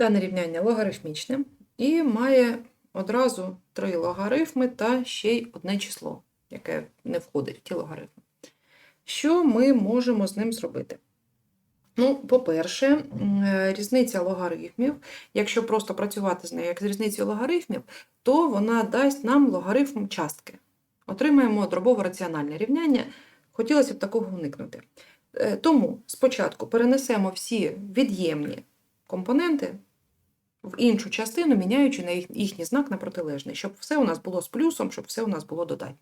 Дане рівняння логарифмічне і має одразу три логарифми та ще й одне число, яке не входить в ті логарифми. Що ми можемо з ним зробити? Ну, по-перше, е, різниця логарифмів, якщо просто працювати з нею як з різницею логарифмів, то вона дасть нам логарифм частки. Отримаємо дробово-раціональне рівняння. Хотілося б такого уникнути. Е, Тому спочатку перенесемо всі від'ємні компоненти в іншу частину, міняючи на їх- їхній знак на протилежний, щоб все у нас було з плюсом, щоб все у нас було додатньо.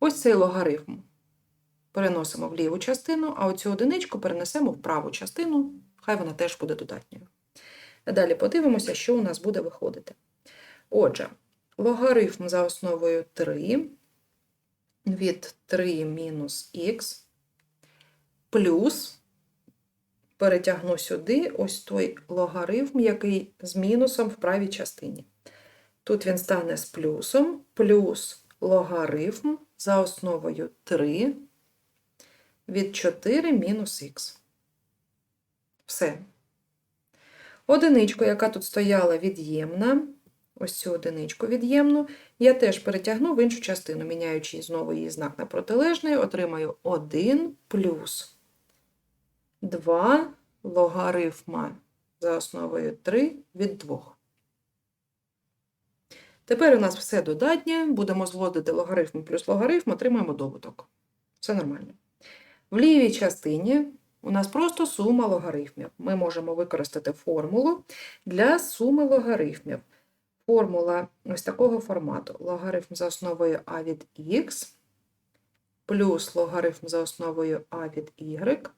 Ось цей логарифм переносимо в ліву частину, а оцю одиничку перенесемо в праву частину, хай вона теж буде додатньою. Далі подивимося, що у нас буде виходити. Отже, логарифм за основою 3 від 3 мінус х плюс перетягну сюди ось той логарифм, який з мінусом в правій частині. Тут він стане з плюсом, плюс логарифм за основою 3 від 4 мінус х. Все. Одиничку, яка тут стояла від'ємна, ось цю одиничку від'ємну, я теж перетягну в іншу частину, міняючи знову її знак на протилежний, отримаю 1 плюс 2 логарифма за основою 3 від 2. Тепер у нас все додатнє, будемо зводити логарифм плюс логарифм, отримаємо добуток. Все нормально. В лівій частині у нас просто сума логарифмів. Ми можемо використати формулу для суми логарифмів. Формула ось такого формату. Логарифм за основою а від х плюс логарифм за основою а від y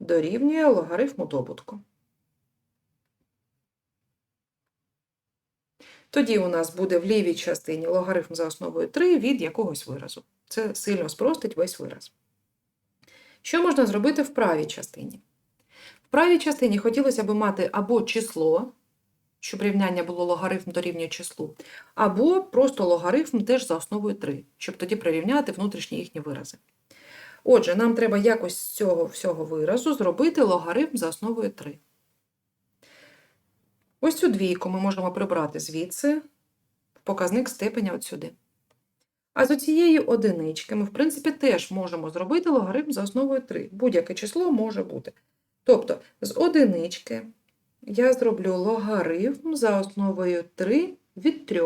дорівнює логарифму добутку. Тоді у нас буде в лівій частині логарифм за основою 3 від якогось виразу. Це сильно спростить весь вираз. Що можна зробити в правій частині? В правій частині хотілося б мати або число, щоб рівняння було логарифм дорівнює числу, або просто логарифм теж за основою 3, щоб тоді прирівняти внутрішні їхні вирази. Отже, нам треба якось з цього всього виразу зробити логарифм за основою 3. Ось цю двійку ми можемо прибрати звідси в показник степеня от сюди. А з цієї одинички ми, в принципі, теж можемо зробити логарифм за основою 3. Будь-яке число може бути. Тобто, з одинички я зроблю логарифм за основою 3 від 3.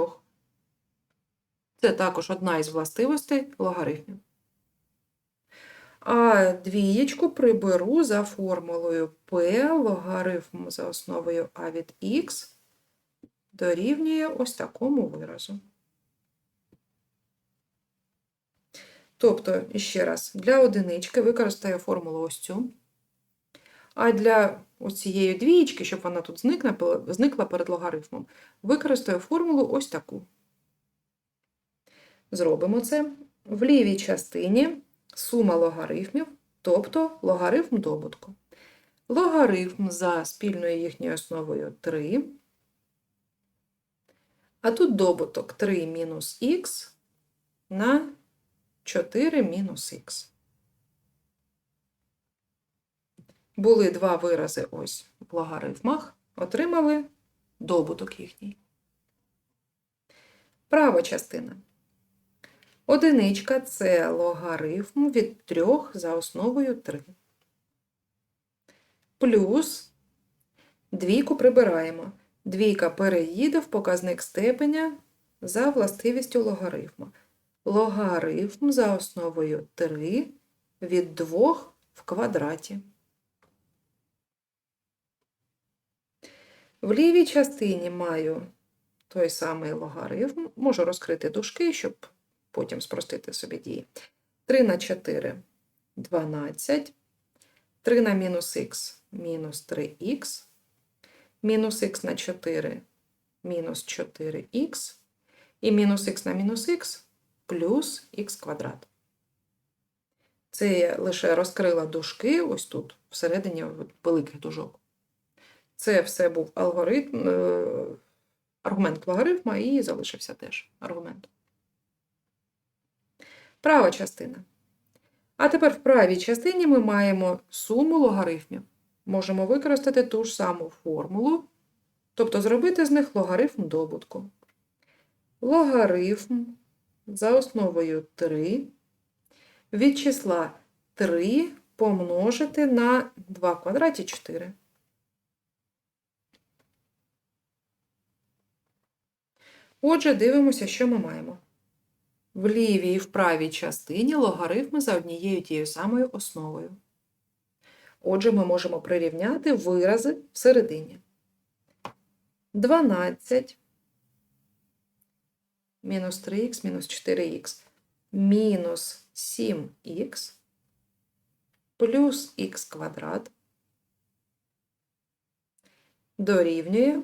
Це також одна із властивостей логарифмів. А двієчку приберу за формулою p логарифм за основою а від х дорівнює ось такому виразу. Тобто, ще раз, для одинички використаю формулу ось цю. А для цієї двієчки, щоб вона тут зникла, зникла перед логарифмом, використаю формулу ось таку. Зробимо це в лівій частині сума логарифмів, тобто логарифм добутку. Логарифм за спільною їхньою основою 3. А тут добуток 3 мінус х на 4 мінус х. Були два вирази ось в логарифмах, отримали добуток їхній. Права частина. Одиничка це логарифм від 3 за основою 3. Плюс двійку прибираємо. Двійка переїде в показник степеня за властивістю логарифму. Логарифм за основою 3 від 2 в квадраті. В лівій частині маю той самий логарифм. Можу розкрити дужки, щоб потім спростити собі дії. 3 на 4 – 12. 3 на мінус х – мінус 3х. Мінус х на 4 – мінус 4х. І мінус х на мінус х – плюс х квадрат. Це я лише розкрила дужки ось тут, всередині великих дужок. Це все був алгоритм, е, аргумент логарифма і залишився теж аргумент. Права частина. А тепер в правій частині ми маємо суму логарифмів. можемо використати ту ж саму формулу, тобто зробити з них логарифм добутку. Логарифм за основою 3 від числа 3 помножити на 2 в квадраті 4. Отже, дивимося, що ми маємо. В лівій і в правій частині логарифми за однією тією самою основою. Отже, ми можемо прирівняти вирази всередині. 12 мінус 3х мінус 4х мінус 7х плюс х квадрат дорівнює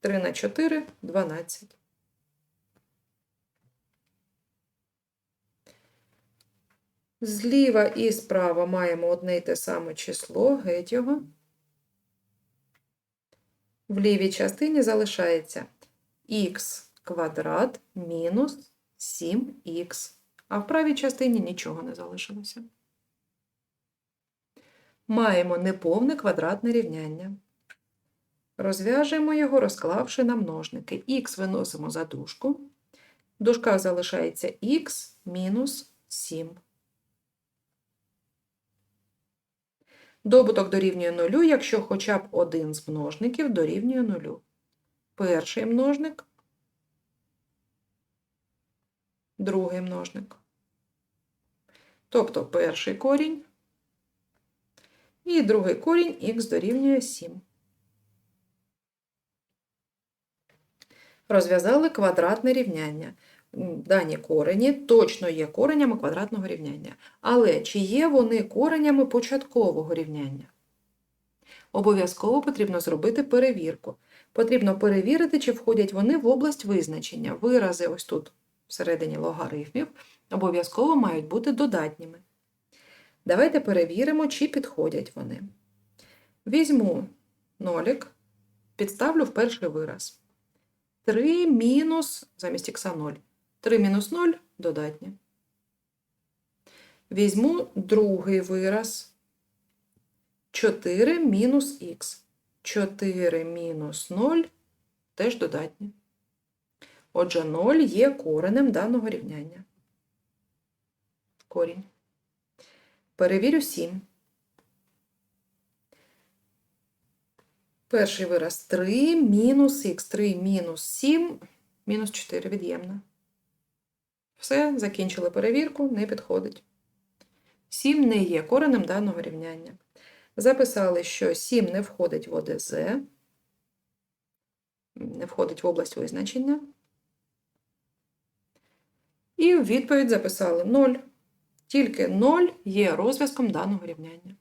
3 на 4 – 12. Зліва і справа маємо одне й те саме число, геть його. В лівій частині залишається х квадрат мінус 7х, а в правій частині нічого не залишилося. Маємо неповне квадратне рівняння. Розв'яжемо його, розклавши на множники. Х виносимо за дужку. В дужках залишається х мінус 7. Добуток дорівнює нулю, якщо хоча б один з множників дорівнює нулю. Перший множник, другий множник. Тобто перший корінь і другий корінь х дорівнює 7. Розв'язали квадратне рівняння. Дані корені точно є коренями квадратного рівняння. Але чи є вони коренями початкового рівняння? Обов'язково потрібно зробити перевірку. Потрібно перевірити, чи входять вони в область визначення. Вирази ось тут, всередині логарифмів, обов'язково мають бути додатніми. Давайте перевіримо, чи підходять вони. Візьму нолік, підставлю в перший вираз. 3 мінус, замість х 0. 3 мінус 0 додатні. Візьму другий вираз. 4 мінус х. 4 мінус 0 теж додатні. Отже, 0 є коренем даного рівняння. Корінь. Перевірю 7. Перший вираз 3 мінус х, 3 мінус 7, мінус 4 від'ємно. Все, закінчили перевірку, не підходить. 7 не є коренем даного рівняння. Записали, що 7 не входить в ОДЗ, не входить в область визначення. І в відповідь записали 0. Тільки 0 є розв'язком даного рівняння.